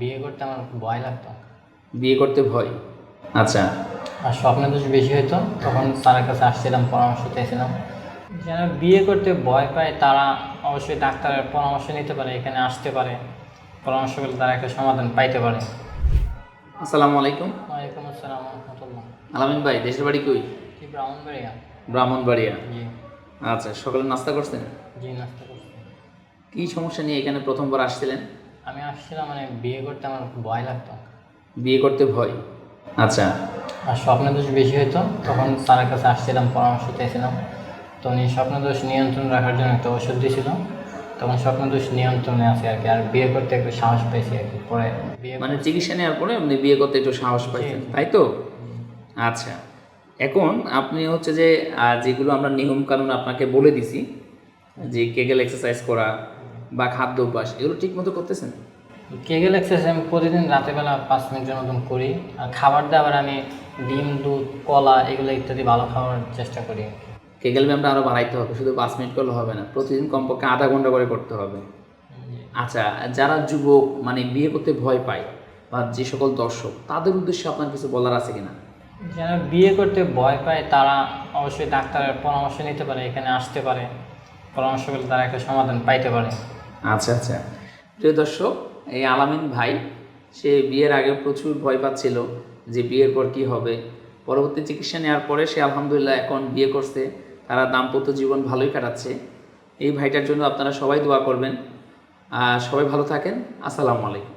বিয়ে করতে আমার ভয় লাগতো। বিয়ে করতে ভয়? আচ্ছা। আর স্বপ্নের দোষ বেশি হতো তখন স্যারের কাছে আসছিলাম পরামর্শ চাইছিলাম। যারা বিয়ে করতে ভয় পায় তারা অবশ্যই ডাক্তারের পরামর্শ নিতে পারে এখানে আসতে পারে। পরামর্শ করলে তারা একটা সমাধান পাইতে পারে। আসসালামু আলাইকুম। ওয়ালাইকুম আসসালাম রহমতুল্লাহ। আলামিন ভাই দেশের বাড়ি কই? ব্রাহ্মণবাড়িয়া? ব্রাহ্মণবাড়িয়া। জি। আচ্ছা সকালে নাস্তা করছেন? জি নাস্তা করছি। কি সমস্যা নিয়ে এখানে প্রথমবার আসছিলেন? আমি আসছিলাম মানে বিয়ে করতে আমার ভয় লাগতো। বিয়ে করতে ভয়? আচ্ছা। আর স্বপ্নের দোষ বেশি হতো তখন স্যারের কাছে আসছিলাম পরামর্শ চাইছিলাম। তো উনি স্বপ্নের দোষ নিয়ন্ত্রণ রাখার জন্য একটা ওষুধ দিয়েছিল তখন স্বপ্নের দোষ নিয়ন্ত্রণে আছে আর কি আর বিয়ে করতে একটু সাহস পেয়েছি আর কি পরে বিয়ে মানে চিকিৎসা নেওয়ার পরে আপনি বিয়ে করতে একটু সাহস পাইছেন তাই তো? আচ্ছা। এখন আপনি হচ্ছে যে যেগুলো আমরা নিয়ম কানুন আপনাকে বলে দিছি যে কেগেল এক্সারসাইজ করা বা খাদ্য অভ্যাস এগুলো ঠিক মতো করতেছেন? কেগেল এক্সারসাইজ আমি প্রতিদিন রাতেরবেলা পাঁচ মিনিটের মতন করি। আর খাবার দাবার আমি ডিম দুধ কলা এগুলো ইত্যাদি ভালো খাওয়ার চেষ্টা করি। কেগেল ব্যায়ামটা আরও বাড়াইতে হবে শুধু পাঁচ মিনিট করলে হবে না প্রতিদিন কমপক্ষে আধা ঘণ্টা করে করতে হবে। আচ্ছা যারা যুবক মানে বিয়ে করতে ভয় পায় বা যে সকল দর্শক তাদের উদ্দেশ্যে আপনার কিছু বলার আছে কিনা? যারা বিয়ে করতে ভয় পায় তারা অবশ্যই ডাক্তারের পরামর্শ নিতে পারে এখানে আসতে পারে। পরামর্শ করলে তারা একটা সমাধান পাইতে পারে। আচ্ছা আচ্ছা। প্রিয় দর্শক এই আলামিন ভাই, সে বিয়ের আগে প্রচুর ভয় পাচ্ছিল যে বিয়ের পর কি হবে। পরবর্তী চিকিৎসা নেওয়ার পরে সে আলহামদুলিল্লাহ এখন বিয়ে করছে। তারা দাম্পত্য জীবন ভালোই কাটাচ্ছে। এই ভাইটার জন্য আপনারা সবাই দোয়া করবেন। সবাই ভালো থাকেন। আসসালামু আলাইকুম।